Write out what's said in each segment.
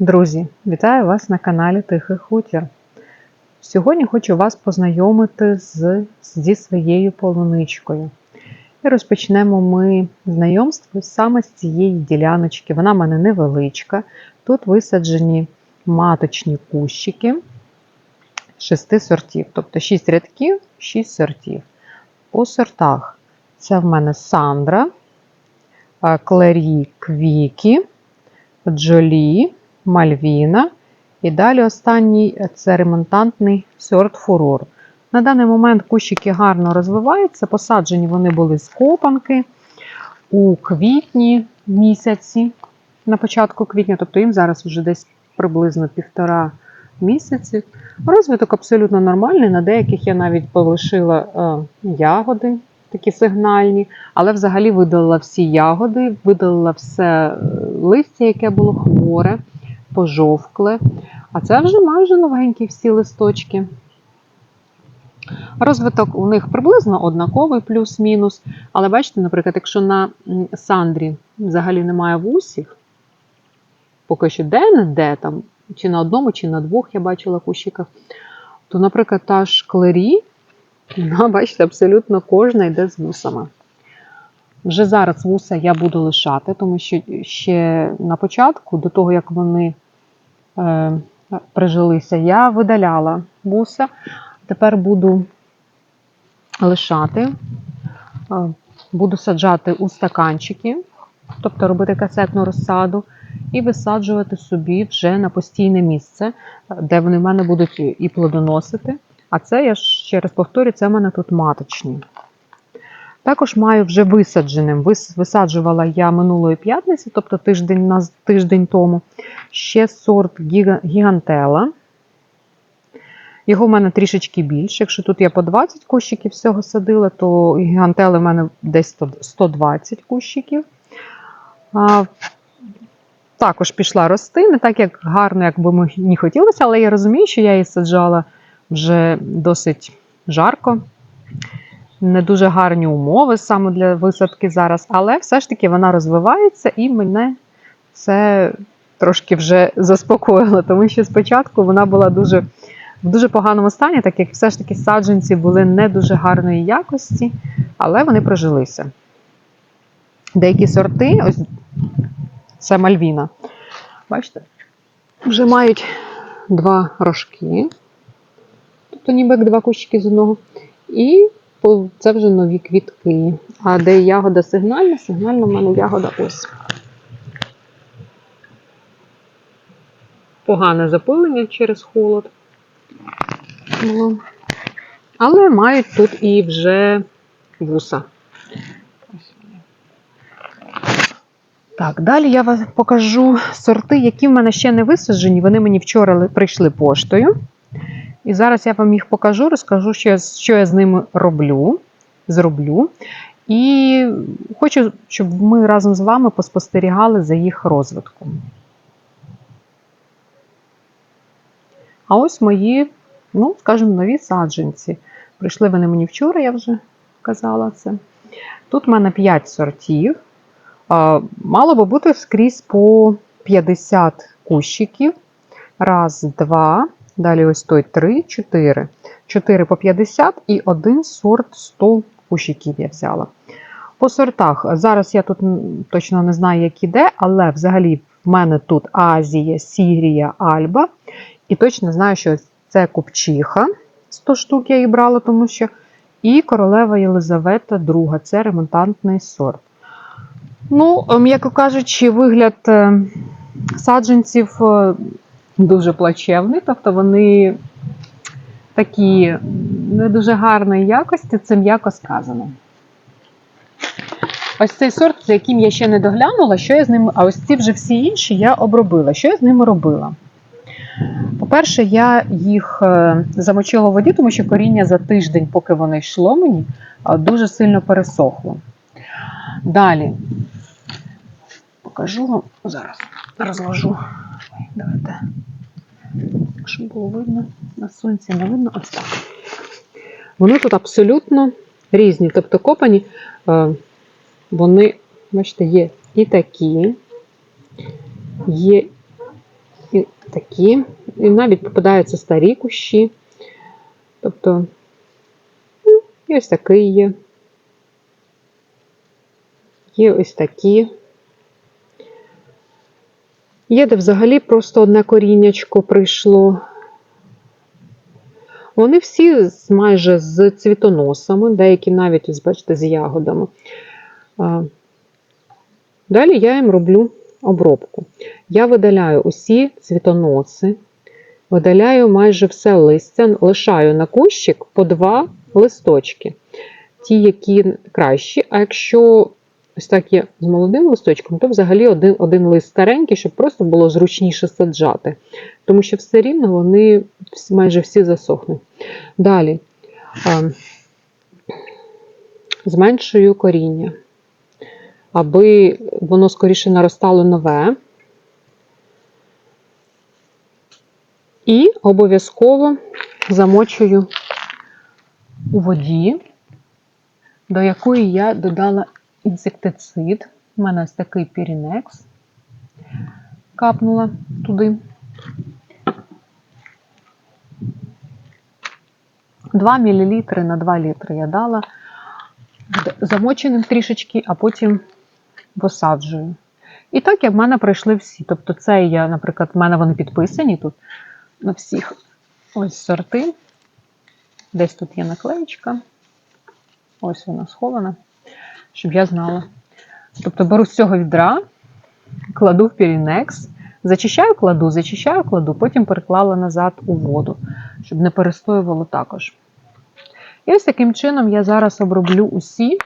Друзі, вітаю вас на каналі Тихий Хутір. Сьогодні хочу вас познайомити з, зі своєю полуничкою. І розпочнемо ми знайомство саме з цієї діляночки. Вона в мене невеличка. Тут висаджені маточні кущики шести сортів, тобто 6 рядків, 6 сортів. По сортах це в мене Сандра, а, Клері Квікі, Джолі, Мальвіна. І далі останній це ремонтантний сорт фурор. На даний момент кущики гарно розвиваються, посаджені вони були з копанки у квітні місяці, на початку квітня, тобто їм зараз вже десь приблизно півтора місяці. Розвиток абсолютно нормальний. На деяких я навіть полишила е, ягоди, такі сигнальні, але взагалі видалила всі ягоди, видалила все е, листя, яке було хворе, пожовкле. А це вже майже новенькі всі листочки. Розвиток у них приблизно однаковий, плюс-мінус. Але бачите, наприклад, якщо на сандрі взагалі немає вусів, поки що де-не-де, там, чи на одному, чи на двох я бачила кущиках, то, наприклад, та ж клері, вона, бачите, абсолютно кожна йде з вусами. Вже зараз вуса я буду лишати, тому що ще на початку, до того як вони е, прижилися, я видаляла вуса. Тепер буду лишати, е, буду саджати у стаканчики, тобто робити касетну розсаду, і висаджувати собі вже на постійне місце, де вони в мене будуть і плодоносити. А це, я ще раз повторю, це в мене тут маточні. Також маю вже висадженим. Висаджувала я минулої п'ятниці, тобто тиждень, на тиждень тому, ще сорт гігантела. Його в мене трішечки більше. Якщо тут я по 20 кущиків всього садила, то гігантели в мене десь 120 кущиків. А, також пішла рости, не так як гарно, як би мені хотілося, але я розумію, що я її саджала вже досить жарко. Не дуже гарні умови саме для висадки зараз, але все ж таки вона розвивається і мене це трошки вже заспокоїло, тому що спочатку вона була дуже в дуже поганому стані, так як все ж таки саджанці були не дуже гарної якості, але вони прожилися. Деякі сорти, ось це Мальвіна. Бачите, вже мають два рожки, тобто ніби як два кущики з одного. І це вже нові квітки. А де ягода сигнальна? Сигнальна в мене ягода ось. Погане запилення через холод. Але мають тут і вже вуса. Так, далі я вам покажу сорти, які в мене ще не висаджені. Вони мені вчора прийшли поштою. І зараз я вам їх покажу, розкажу, що я, що я з ними роблю, зроблю. І хочу, щоб ми разом з вами поспостерігали за їх розвитком. А ось мої, ну, скажімо, нові саджанці. Прийшли вони мені вчора, я вже казала це. Тут в мене 5 сортів. Мало би бути скрізь по 50 кущиків. Раз, два. Далі ось той 3, 4. 4 по 50 і один сорт 100 кущиків я взяла. По сортах. Зараз я тут точно не знаю, як іде, але взагалі в мене тут Азія, Сірія, Альба. І точно знаю, що це купчиха. 100 штук я її брала, тому що. І королева Єлизавета II. Це ремонтантний сорт. Ну, м'яко кажучи, вигляд е, саджанців е, дуже плачевний, тобто вони такі не дуже гарної якості, це м'яко сказано. Ось цей сорт, за яким я ще не доглянула, що я з ними, а ось ці вже всі інші я обробила. Що я з ними робила? По-перше, я їх е, замочила у воді, тому що коріння за тиждень, поки воно йшло мені, е, дуже сильно пересохло. Далі покажу вам зараз, розложу. Давайте, щоб було видно на сонці, не видно ось так. Вони тут абсолютно різні, тобто копані, е, вони, бачите, є і такі, є і такі. І навіть попадаються старі кущі. Тобто, ну, і ось такий є. Є ось такі. Є, де взагалі просто одне коріннячко прийшло. Вони всі майже з цвітоносами, деякі навіть, бачите, з ягодами. Далі я їм роблю обробку. Я видаляю усі цвітоноси, видаляю майже все листя, лишаю на кущик по два листочки. Ті, які кращі, а якщо ось так є з молодим листочком, то взагалі один, один лист старенький, щоб просто було зручніше саджати. Тому що все рівно вони майже всі засохнуть. Далі зменшую коріння, аби воно скоріше наростало нове. І обов'язково замочую у воді, до якої я додала інсектицид. У мене ось такий пірінекс. Капнула туди. 2 мл на 2 літри я дала замоченим трішечки, а потім висаджую. І так як в мене пройшли всі. Тобто, це я, наприклад, в мене вони підписані тут на всіх ось сорти. Десь тут є наклеєчка. Ось вона схована, щоб я знала. Тобто беру з цього відра, кладу в пірінекс, зачищаю, кладу, зачищаю, кладу, потім переклала назад у воду, щоб не перестоювало також. І ось таким чином я зараз оброблю усі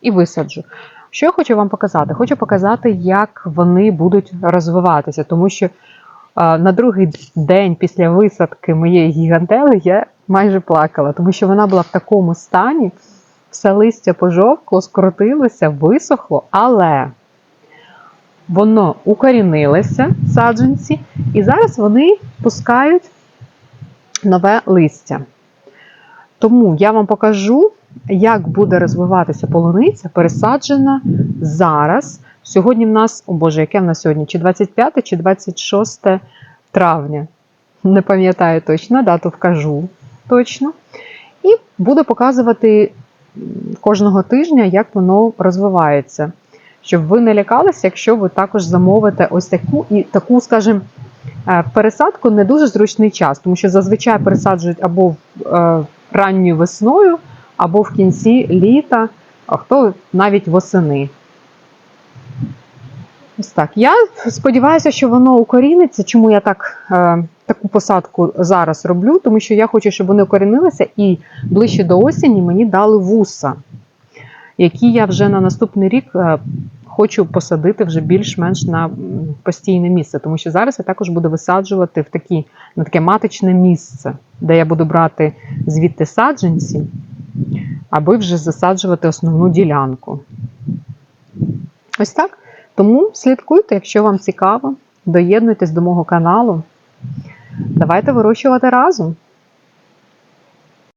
і висаджу. Що я хочу вам показати? Хочу показати, як вони будуть розвиватися, тому що на другий день після висадки моєї гігантели я майже плакала, тому що вона була в такому стані, все листя пожовкло, скоротилося, висохло, але воно укорінилося, саджанці, і зараз вони пускають нове листя. Тому я вам покажу, як буде розвиватися полуниця, пересаджена зараз. Сьогодні в нас, о Боже, яке в нас сьогодні? Чи 25, чи 26 травня. Не пам'ятаю точно, дату вкажу точно. І буду показувати кожного тижня, як воно розвивається. Щоб ви не лякалися, якщо ви також замовите ось таку і таку, скажімо, е, пересадку не дуже зручний час, тому що зазвичай пересаджують або е, ранньою весною, або в кінці літа, а хто навіть восени. Ось так. Я сподіваюся, що воно укоріниться. Чому я так, е, таку посадку зараз роблю? Тому що я хочу, щоб вони укорінилися і ближче до осені мені дали вуса, які я вже на наступний рік е, хочу посадити вже більш-менш на постійне місце. Тому що зараз я також буду висаджувати в такі, на таке маточне місце, де я буду брати звідти саджанці, аби вже засаджувати основну ділянку. Ось так. Тому слідкуйте, якщо вам цікаво, доєднуйтесь до мого каналу. Давайте вирощувати разом.